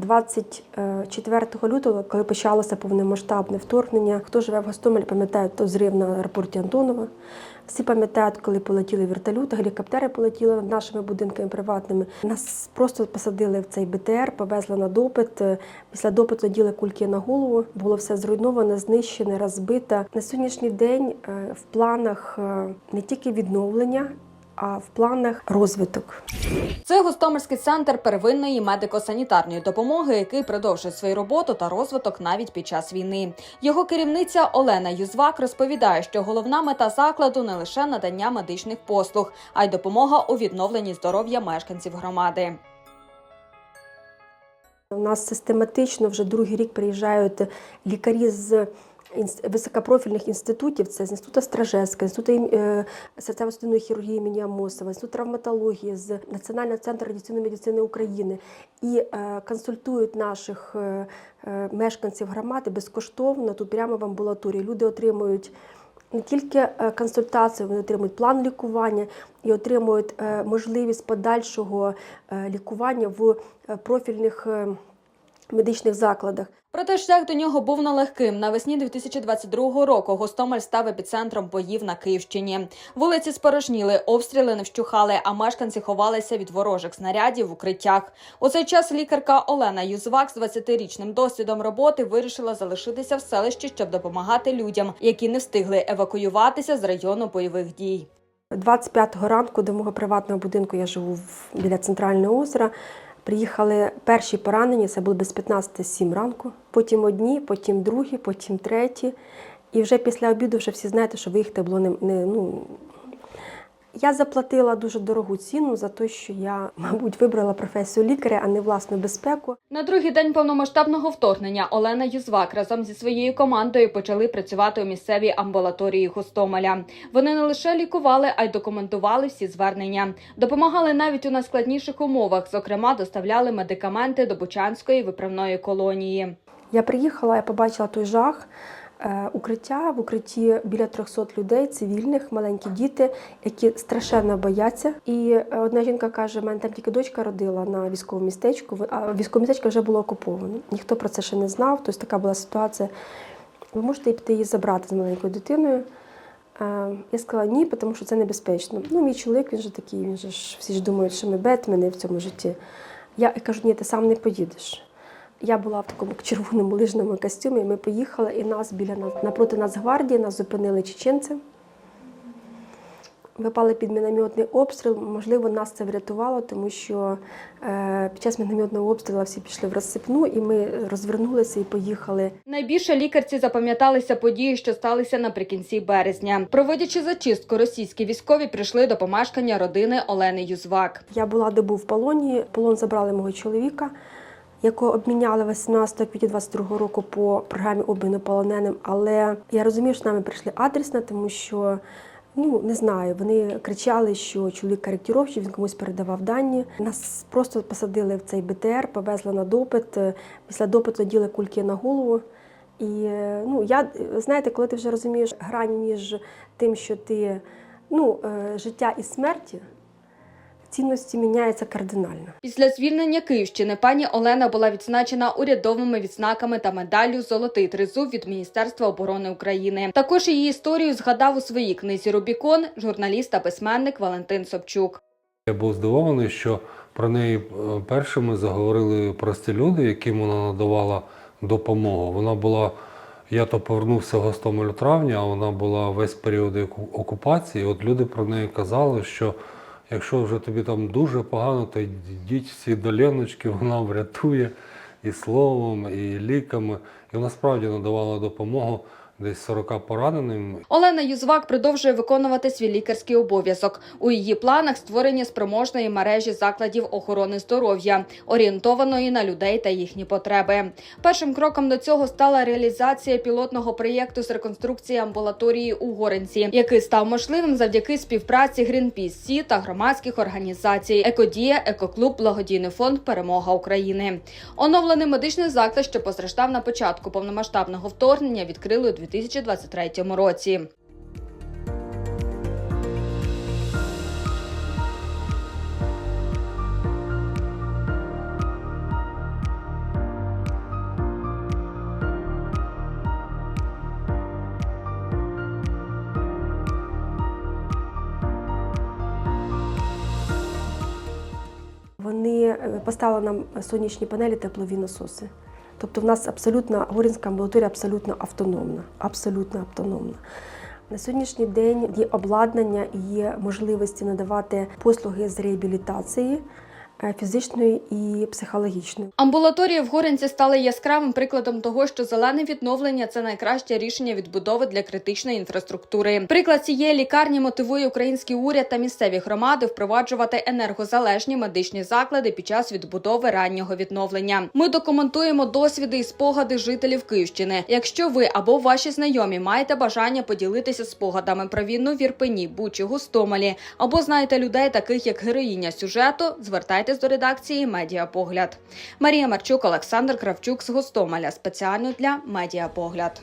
24 лютого, коли почалося повномасштабне вторгнення, хто живе в Гостомелі, пам'ятає то зрив на аеропорті Антонова. Всі пам'ятають, коли полетіли вертольоти, гелікоптери полетіли над нашими будинками приватними. Нас просто посадили в цей БТР, повезли на допит. Е, Після допиту діли кульки на голову. Було все зруйновано, знищене, розбите. На сьогоднішній день е, в планах е, не тільки відновлення, а в планах розвиток. Це Гостомельський центр первинної медико-санітарної допомоги, який продовжує свою роботу та розвиток навіть під час війни. Його керівниця Олена Юзвак розповідає, що головна мета закладу не лише надання медичних послуг, а й допомога у відновленні здоров'я мешканців громади. У нас систематично вже другий рік приїжджають лікарі з високопрофільних інститутів. Це з інституту Стражевська, інституту е, серцево-судинної хірургії імені Амосова, інститут травматології, з Національного центру радіаційної медицини України і е, консультують наших е, мешканців громади безкоштовно тут прямо в амбулаторії. Люди отримують. Не тільки консультацію, вони отримують план лікування і отримують можливість подальшого лікування в профільних медичних закладах. Проте шлях до нього був нелегким. Навесні 2022 року Гостомель став епіцентром боїв на Київщині. Вулиці спорожніли, обстріли не вщухали, а мешканці ховалися від ворожих снарядів в укриттях. У цей час лікарка Олена Юзвак з 20-річним досвідом роботи вирішила залишитися в селищі, щоб допомагати людям, які не встигли евакуюватися з району бойових дій. 25-го ранку до мого приватного будинку я живу біля центрального озера. Приїхали перші поранені, це було без 15-7 ранку. Потім одні, потім другі, потім треті. І вже після обіду вже всі знаєте, що виїхати було не, не ну. Я заплатила дуже дорогу ціну за те, що я, мабуть, вибрала професію лікаря, а не власну безпеку. На другий день повномасштабного вторгнення Олена Юзвак разом зі своєю командою почали працювати у місцевій амбулаторії Гостомеля. Вони не лише лікували, а й документували всі звернення. Допомагали навіть у найскладніших умовах. Зокрема, доставляли медикаменти до Бучанської виправної колонії. Я приїхала, я побачила той жах. Е, Укриття в укритті біля 300 людей, цивільних, маленькі діти, які страшенно бояться. І е, одна жінка каже: мене там тільки дочка родила на військовому містечку, а військове містечко вже було окуповано. Ніхто про це ще не знав. Тобто така була ситуація. Ви можете піти її забрати з маленькою дитиною. Е, Я сказала ні, тому що це небезпечно. Ну, мій чоловік, він же такий, він же ж всі ж думають, що ми бетмени в цьому житті. Я кажу, ні, ти сам не поїдеш. Я була в такому червоному лижному костюмі, ми поїхали, і нас біля нас напроти Нацгвардії нас зупинили чеченці. Випали під мінометний обстріл. Можливо, нас це врятувало, тому що е, під час мінометного обстрілу всі пішли в розсипну, і ми розвернулися і поїхали. Найбільше лікарці запам'яталися події, що сталися наприкінці березня. Проводячи зачистку, російські військові прийшли до помешкання родини Олени Юзвак. Я була добу в полоні. Полон забрали мого чоловіка, якого обміняли 18 квітня 22 року по програмі обміну полоненим. Але я розумію, що нами прийшли адресно, тому що. Ну, не знаю, вони кричали, що чоловік коректіровщик, він комусь передавав дані. Нас просто посадили в цей БТР, повезли на допит. Після допиту діли кульки на голову. І ну, я, знаєте, коли ти вже розумієш грань між тим, що ти ну, е, життя і смерті, цінності міняються кардинально. Після звільнення Київщини пані Олена була відзначена урядовими відзнаками та медаллю Золотий тризуб від Міністерства оборони України. Також її історію згадав у своїй книзі Рубікон журналіст та письменник Валентин Собчук. Я був здивований, що про неї е, першими заговорили прості люди, яким вона надавала допомогу. Вона була, я то повернувся в Гостомель у травні, а вона була весь період окупації. От люди про неї казали, що якщо вже тобі там дуже погано, то йдіть всі до Леночки, вона врятує і словом, і ліками. І вона справді надавала допомогу десь 40 пораненим. Олена Юзвак продовжує виконувати свій лікарський обов'язок. У її планах створення спроможної мережі закладів охорони здоров'я, орієнтованої на людей та їхні потреби. Першим кроком до цього стала реалізація пілотного проєкту з реконструкції амбулаторії у Горенці, який став можливим завдяки співпраці Greenpeace Сі та громадських організацій Екодія, Екоклуб, Благодійний фонд Перемога України. Оновлений медичний заклад, що постраждав на початку повномасштабного вторгнення, відкрили у 2023 році. Вони е, поставили нам сонячні панелі, теплові насоси. Тобто в нас абсолютно горінська амбулаторія абсолютно автономна. Абсолютно автономна. На сьогоднішній день є обладнання і є можливості надавати послуги з реабілітації фізичної і психологічної. Амбулаторії в Горинці стали яскравим прикладом того, що зелене відновлення це найкраще рішення відбудови для критичної інфраструктури. Приклад цієї лікарні мотивує український уряд та місцеві громади впроваджувати енергозалежні медичні заклади під час відбудови раннього відновлення. Ми документуємо досвіди і спогади жителів Київщини. Якщо ви або ваші знайомі маєте бажання поділитися спогадами про війну в Ірпені, Бучі, Гостомелі, або знаєте людей, таких як героїня сюжету, звертайтесь до редакції Медіапогляд. Марія Марчук, Олександр Кравчук з Гостомеля спеціально для Медіапогляд.